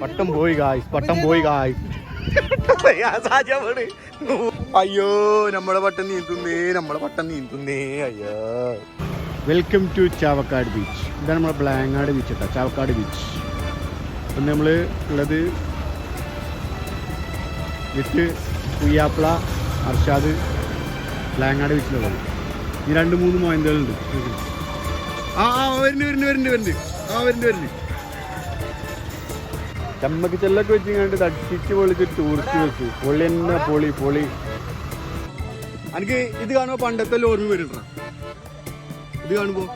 പട്ടം പോയി ഗായ്സ് പട്ടം പോയി ഗായ്സ് അയ്യോ നമ്മളെ പട്ടം നീന്തുന്നേ നമ്മളെ പട്ടം നീന്തുന്നേ അയ്യോ. വെൽക്കം ടു ചാവക്കാട് ബീച്ച് ഇതാണ് നമ്മുടെ ബ്ലാങ്ങാട് ബീച്ച് കേട്ടോ ചാവക്കാട് ബീച്ച് ഇന്ന് നമ്മൾ ഉള്ളത് വിത്ത് കുയ്യാപ്പിള അർഷാദ് ബ്ലാങ്ങാട് ബീച്ചിലുള്ളത് ഈ രണ്ട് മൂന്ന് മോയന്തകളുണ്ട് ആ വരുന്നുണ്ട് വരുന്നുണ്ട് വരുന്നുണ്ട് വരുന്നുണ്ട് ആ വരുന്നുണ്ട് വരുന്നുണ്ട് ചമ്മക്ക് ചെല്ലൊക്കെ വെച്ച് കണ്ട് തട്ടിച്ച് പൊളിച്ച് ടൂറിസ്റ്റ് വെച്ചു. പൊളി തന്നെ പൊളി പൊളി. എനിക്ക് ഇത് കാണുമ്പോ പണ്ടത്തെ ഓർമ്മ വരുന്ന ഇത് കാണുമ്പോ.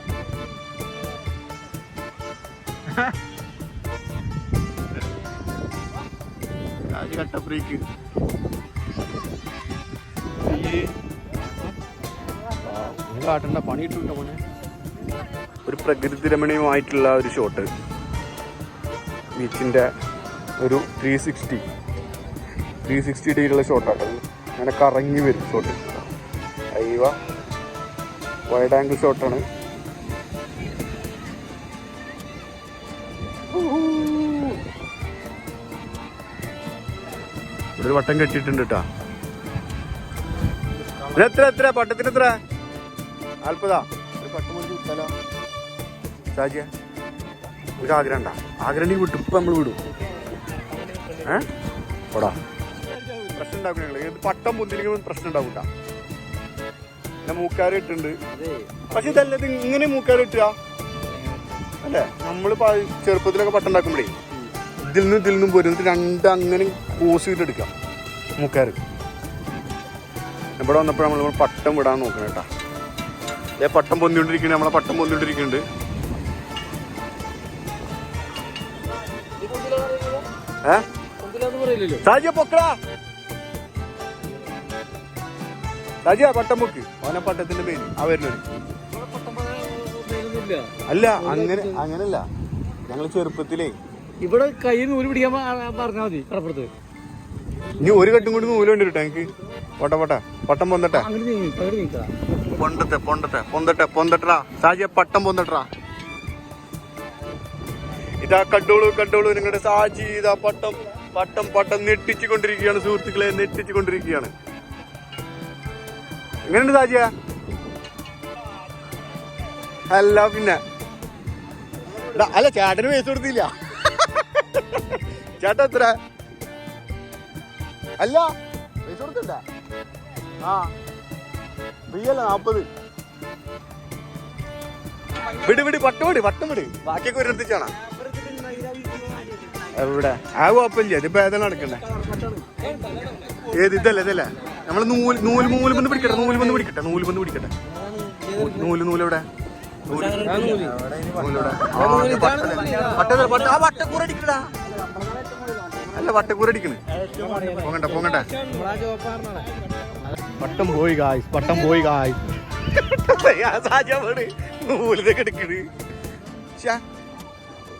പണി ഒരു പ്രകൃതി രമണീയമായിട്ടുള്ള ഒരു ഷോട്ട് ബീച്ചിന്റെ ഒരു ത്രീ സിക്സ്റ്റി ത്രീ സിക്സ്റ്റി ഡിഗ്രിയുള്ള ഷോട്ടാണ് അങ്ങനെ കറങ്ങി വരും ഷോട്ട് അയ്യവ വൈഡ് ആംഗിൾ ഷോട്ടാണ് ഇവിടെ ഒരു വട്ടം കെട്ടിയിട്ടുണ്ട് കേട്ടാ എത്ര എത്ര? പട്ടത്തിന് എത്ര? നാൽപ്പതാ ഒരു പട്ടം കൊണ്ട് വിട്ടാലോ? ഷാജിയ. ഒരു ആഗ്രഹം ഉണ്ടാ. ആഗ്രഹം വിട്ടു. ഇപ്പം നമ്മൾ വിടും. ഏ? പോടാ. പ്രശ്നം ഉണ്ടാക്കണേ ഇത് പട്ടം പൊന്തിരിക്കുമ്പോൾ പ്രശ്നം ഉണ്ടാവൂട്ട പിന്നെ മൂക്കാര് ഇട്ടുണ്ട് പക്ഷെ ഇതല്ല ഇത് ഇങ്ങനെ മൂക്കാര് ഇട്ടുക? അല്ലേ? നമ്മൾ ചെറുപ്പത്തിലൊക്കെ പട്ടം ഉണ്ടാക്കുമ്പോഴേ ഇതിൽ നിന്നും ഇതിൽ നിന്നും പോരും എന്നിട്ട് രണ്ട് അങ്ങനെ കോസ് ചെയ്ത് എടുക്കാം മൂക്കാര്. ഇവിടെ വന്നപ്പോൾ നമ്മൾ പട്ടം വിടാൻ നോക്കണം കേട്ടാ. ഏ പട്ടം പൊന്തിക്കൊണ്ടിരിക്കുന്നുണ്ട് നമ്മളെ പട്ടം പൊന്തിക്കൊണ്ടിരിക്കുന്നുണ്ട് ഏ? സാജിയ പൊക്കടാ സാജിയ പട്ടം ഓന പട്ടത്തിന്റെ പേര്. ആ വരുന്നത് അല്ല അങ്ങനെ അങ്ങനല്ല. ഞങ്ങൾ ചെറുപ്പത്തിലേ ഇവിടെ കൈ നൂൽ പിടിക്കാൻ പറഞ്ഞാൽ പറഞ്ഞാ മതി കടപ്പുറത്ത്. ഇനി ഒരു കെട്ടും കൂടി നൂൽ കേട്ടോ എനിക്ക് പൊട്ട പൊട്ട. പട്ടം പൊന്തട്ടെ. നീക്കാം പൊണ്ടത്തെ പൊണ്ടത്തെ പൊന്തട്ടെ പൊന്തട്ടടാ. സാജിയ പട്ടം പൊന്തട്ടറാ ഇതാ കണ്ടോളൂ കണ്ടോളൂ നിങ്ങളുടെ സാജി ഇതാ പട്ടം. പട്ടം പട്ടം നെട്ടിച്ചു കൊണ്ടിരിക്കുകയാണ് സുഹൃത്തുക്കളെ നെട്ടിച്ചു കൊണ്ടിരിക്കുകയാണ് എങ്ങനെയുണ്ട് സാജിയ അല്ല പിന്നെ. അല്ല ചേട്ടന് പൈസ കൊടുത്തില്ല. ചേട്ടൻ എത്ര? അല്ല പൈസ കൊടുത്തില്ല. ആ ഫ്രീ അല്ല നാപ്പത്. വിട് വിട് പട്ടം വിട് പട്ടം വിട്. ബാക്കിയൊക്കെ ഒരു എത്തിച്ചാണോ എവിടെ? ആ കുഴപ്പമില്ല ഇതിപ്പോ ഏതാണ് നടക്കണ്ടേ ഏത് ഇതല്ലേ ഇതല്ലേ? നമ്മൾ നൂൽ നൂൽ നൂൽ ബന്ധ് പിടിക്കട്ടെ നൂൽ ബന്ധ് പിടിക്കട്ടെ നൂൽ ബന്ധ് പിടിക്കട്ടെ. നൂൽ നൂൽ എവിടെ? അല്ല വട്ടക്കൂര അടിക്കണ്. പോങ്ങട്ടെ പോങ്ങട്ടെ. പട്ടം പോയി കായ് പട്ടം പോയി കായ് നൂലിതൊക്കെ എടുക്കണ്.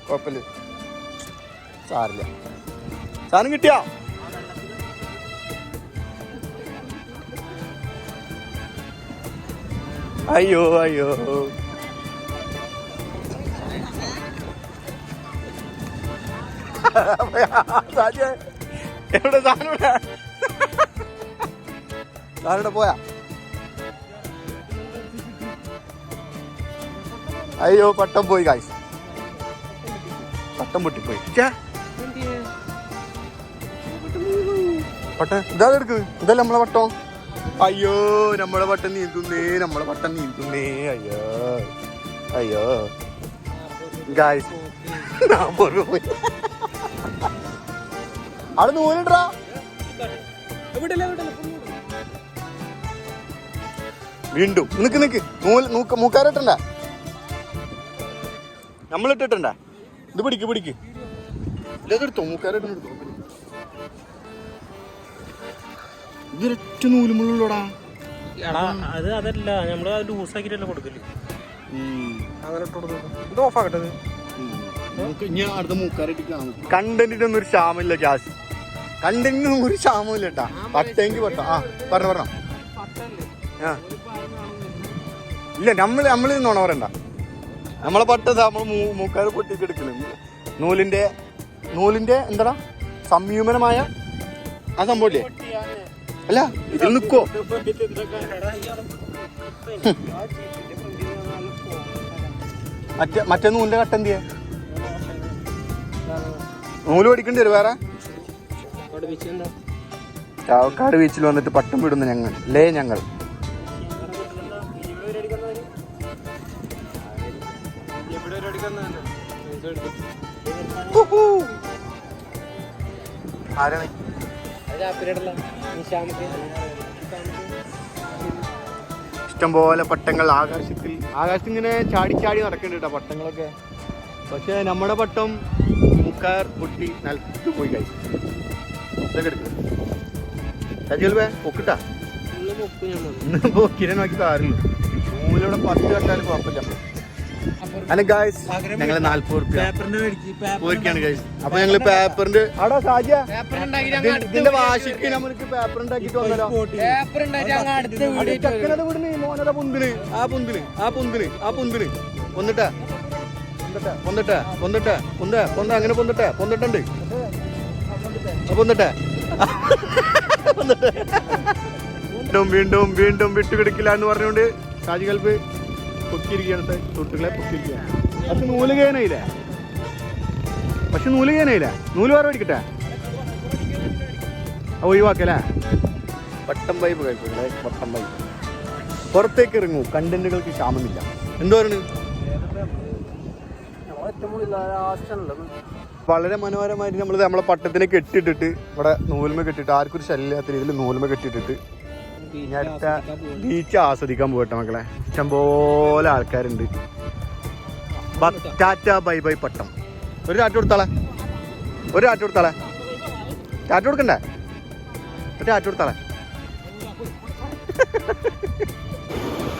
കുഴപ്പമില്ല. സാരില്ല. സാധനം കിട്ടിയോ? അയ്യോ അയ്യോ. എവിടെ സാധനം സാറിവിടെ പോയാ? അയ്യോ പട്ടം പോയി കായ് പട്ടം പൊട്ടിപ്പോയി. ഛേ, പട്ടം ഇതാ എടുക്ക്. ഇതല്ല നമ്മളെ വട്ടം? അയ്യോ നമ്മളെ വട്ടം നീന്തുന്നേ നമ്മളെ വട്ടം നീന്തുന്നേ. അയ്യോ അയ്യോ. ഗായ്സ് രൂപ പോയി. അവിടെ നൂലിട്രാ വീണ്ടും. നിക്ക് നിക്ക്. നൂൽ നൂക്ക മൂക്കാരിട്ടണ്ട നമ്മളിട്ടിട്ടുണ്ട? ഇത് പിടിക്ക് പിടിക്ക്. ഇതെടുത്തോ? മൂക്കാരിട്ടെടുത്തോ ഇതൊരൊറ്റ നൂലുമുള്ളൂടാ എടാ അത് അതല്ല നമ്മൾ ലൂസ് ആക്കിട്ടല്ലേ കൊടുക്കൽ. അങ്ങനെ ഇത് ഓഫ് ആക്കട്ടെ കണ്ടന്റിനൊന്നും ഒരു ക്ഷാമില്ല ക്യാഷ് കണ്ടന്റിനൊന്നും ഒരു ക്ഷാമില്ല കേട്ടാ. പട്ടെങ്കിൽ പട്ട. ആ പറഞ്ഞ പറഞ്ഞ. ആ. ഇല്ല നമ്മൾ നമ്മൾ നിന്നോണ പറയണ്ട. നമ്മളെ പട്ടത് നമ്മൾ മൂക്കാർ പൊട്ടിക്കെടുക്കണം. നൂലിന്റെ നൂലിന്റെ എന്താടാ? സംയുമനമായ ആ സംഭവമില്ലേ അല്ല ഇതിൽ നിൽക്കോ മറ്റേ മറ്റേ നൂലിന്റെ കട്ട എന്തിയെ? നൂൽ പഠിക്കേണ്ടി വരും വേറെ? ചാവക്കാട് ബീച്ചിൽ വന്നിട്ട് പട്ടം വിടുന്ന ഞങ്ങൾ. ലേ ഞങ്ങൾ? ഉഹൂ. ആരാണ്? ഇഷ്ടംപോലെ പട്ടങ്ങൾ ആകാശത്തിൽ ആകാശത്ത് ഇങ്ങനെ ചാടി ചാടി നടക്കുന്നുണ്ട് കേട്ടോ പട്ടങ്ങളൊക്കെ. പക്ഷെ നമ്മുടെ പട്ടം മുക്കാർ പൊട്ടി നിലത്ത് പോയി കഴിച്ചു. ഇതൊക്കെ എടുക്കും. സജീൽവേ പൊക്കിട്ടാ? ഇന്ന് കിരൺ നോക്കി താറില്ല മൂലിവിടെ പത്ത് കണ്ടാലും കുഴപ്പമില്ല. അല്ല ഗായ്സ് ഞങ്ങൾ നാല്പത് റുപ്യ പോയിരിക്കാണ് ഗായ്സ് അപ്പൊ ഞങ്ങൾ പേപ്പറിന്റെ സാജിയ ഇതിന്റെ വാശിക്ക് നമ്മൾക്ക് പേപ്പർ ഉണ്ടാക്കിട്ട് വന്നല്ലോ അടി ചക്കനത് വിടുന്നു മോനത പൊന്തിന്. ആ പുന്തിന് ആ പുന്തിന് ആ പുന്തിന്. പൊന്നിട്ടെ. പൊന്നിട്ട. പൊന്നിട്ട പൊന്ത പൊന്ത അങ്ങനെ പൊന്നിട്ട. പൊന്നിട്ടുണ്ട്. പൊന്നിട്ട. വീണ്ടും വീണ്ടും വീണ്ടും വിട്ടുകിടക്കില്ല എന്ന് പറഞ്ഞുകൊണ്ട് ഷാജി കൽപ്പ് പൊക്കിയിരിക്കുകയാണ് സുഹൃത്തുക്കളെ പൊക്കിയിരിക്കുകയാണ്. പക്ഷെ നൂൽ കേനായില്ലേ പക്ഷെ നൂൽ കേനായില്ലേ നൂൽ വേറെ മേടിക്കട്ടെ ആ, ഒഴിവാക്കല്ലേ? പട്ടം പൈപ്പ് കഴിക്കില്ലേ പട്ടം പൈപ്പ്. പുറത്തേക്ക് ഇറങ്ങൂ. കണ്ടന്റുകൾക്ക് ക്ഷാമമില്ല. എന്തോ വളരെ മനോഹരമായിട്ട് നമ്മൾ നമ്മളെ പട്ടത്തിനെ കെട്ടിയിട്ടിട്ട് ഇവിടെ നൂൽമ കെട്ടിട്ട് ആർക്കൊരു ശല്യമില്ലാത്ത രീതിയിൽ നൂൽമ കെട്ടിയിട്ടിട്ട് ഇനി അടുത്ത ബീച്ച് ആസ്വദിക്കാൻ പോകട്ടെ മക്കളെ. ഇഷ്ടംപോലെ ആൾക്കാരുണ്ട്. ടാറ്റ ബൈ ബൈ പട്ടം. ഒരു ടാറ്റ കൊടുത്താളെ? ഒരു ടാറ്റ കൊടുത്താളെ? ടാറ്റ കൊടുക്കണ്ടേ? ഒരു ടാറ്റ കൊടുത്താളെ?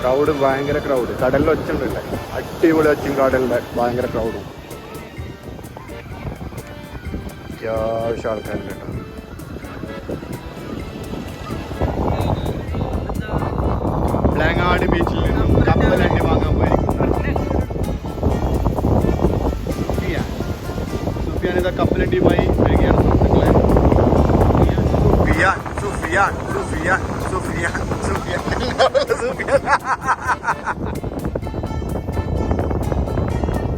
ക്രൗഡ് ഭയങ്കര ക്രൗഡ് കടലിൽ ഒച്ചുണ്ടല്ലേ. അടിപൊളി ഒച്ചും കടലിന്റെ ഭയങ്കര ക്രൗഡും അത്യാവശ്യം ആൾക്കാരുണ്ട് കേട്ടോ. ബ്ലാങ്ങാട് ബീച്ചിൽ നിന്നും കപ്പലണ്ടി വാങ്ങാൻ പോയിരിക്കുന്നു സുഫിയ. സുഫിയാൻ ഇതാ കപ്പലണ്ടിയുമായി വരികയാണ് സുഹൃത്തുക്കളെ. സുഫിയാൻ സുഫിയാൻ സുഫിയാൻ സുഫിയാൻ സുഫിയാൻ. സുഫിയാൻ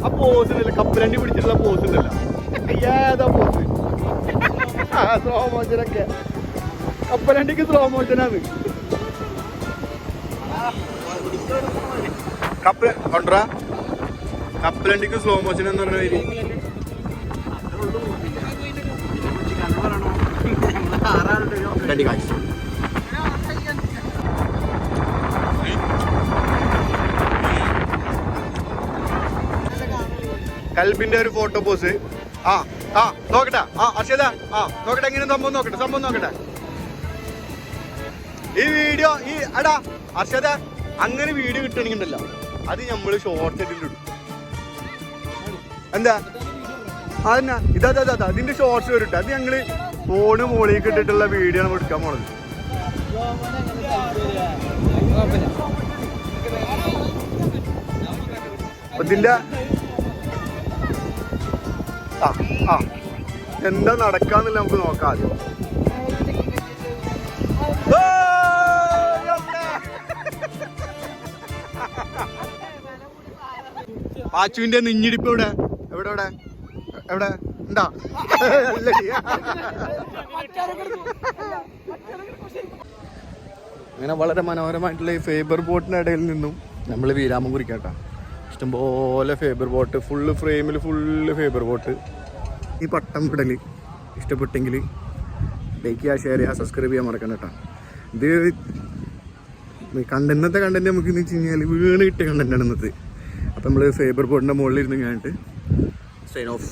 ആ പോസ് ഉണ്ടല്ലോ കപ്പലണ്ടി പിടിച്ചിട്ടുള്ള പോസ് ഉണ്ടല്ലോ ഏതാ പോസ് സ്ലോ മോഷനൊക്കെ കപ്പലണ്ടിക്ക് സ്ലോ മോഷനാണ് കപ്പൽ കൊണ്ടുവരാ. കപ്പലണ്ടിക്ക് സ്ലോ മോഷൻ എന്ന് പറഞ്ഞ പേര് കപ്പലണ്ടി കാഴ്ച കൽബിന്റെ ഒരു ഫോട്ടോ പോസ് ആ ആ നോക്കട്ടെ. ആ അർഷദ ആ നോക്കട്ടെ എങ്ങനെ സംഭവം നോക്കട്ടെ സംഭവം നോക്കട്ടെ. ഈ വീഡിയോ ഈ അടാ അർഷദ അങ്ങനെ വീഡിയോ കിട്ടണമെങ്കിണ്ടല്ലോ അത് നമ്മൾ ഷോർട്ട് ഇടും. എന്താ? അതന്നെ? ഇതാ അതാ അതാ അതിന്റെ ഷോർട്സ് വരും അത് ഞങ്ങൾ ഫോണ് മോളിൽ ഇട്ടിട്ടുള്ള വീഡിയോ നമ്മൾ എടുക്കാൻ പോണത് ഇതിന്റെ ആ ആ. എന്താ നടക്കാന്നില്ല നമുക്ക് നോക്കാം ആദ്യം. പാച്ചുവിന്റെ നിഞ്ഞിടിപ്പ് എവിടെ? എവിടെ എവിടെ? എവിടെ? അങ്ങനെ വളരെ മനോഹരമായിട്ടുള്ള ഈ ഫേബർ ബോട്ടിന്റെ ഇടയിൽ നിന്നും നമ്മൾ വീരാമം കുറിക്കാട്ടോ. ഇഷ്ടംപോലെ ഫേബർ ബോട്ട് ഫുള്ള് ഫ്രെയിമിൽ ഫുള്ള് ഫേബർ ബോട്ട്. ഈ പട്ടം വിടൽ ഇഷ്ടപ്പെട്ടെങ്കിൽ ലൈക്ക് ചെയ്യുക ഷെയർ ചെയ്യുക സബ്സ്ക്രൈബ് ചെയ്യാൻ മറക്കണ്ട കേട്ടോ. ഇത് കണ്ട ഇന്നത്തെ കണ്ടന്റ് നമുക്ക് എന്ന് വെച്ച് കഴിഞ്ഞാൽ വീണ് കിട്ടിയ കണ്ടന്റ് ആണ് ഇന്നത്തെ. അപ്പം നമ്മൾ ഫേബർ ബോർഡിന്റെ മുകളിൽ ഇരുന്ന് കഴിഞ്ഞിട്ട് സൈൻ ഓഫ്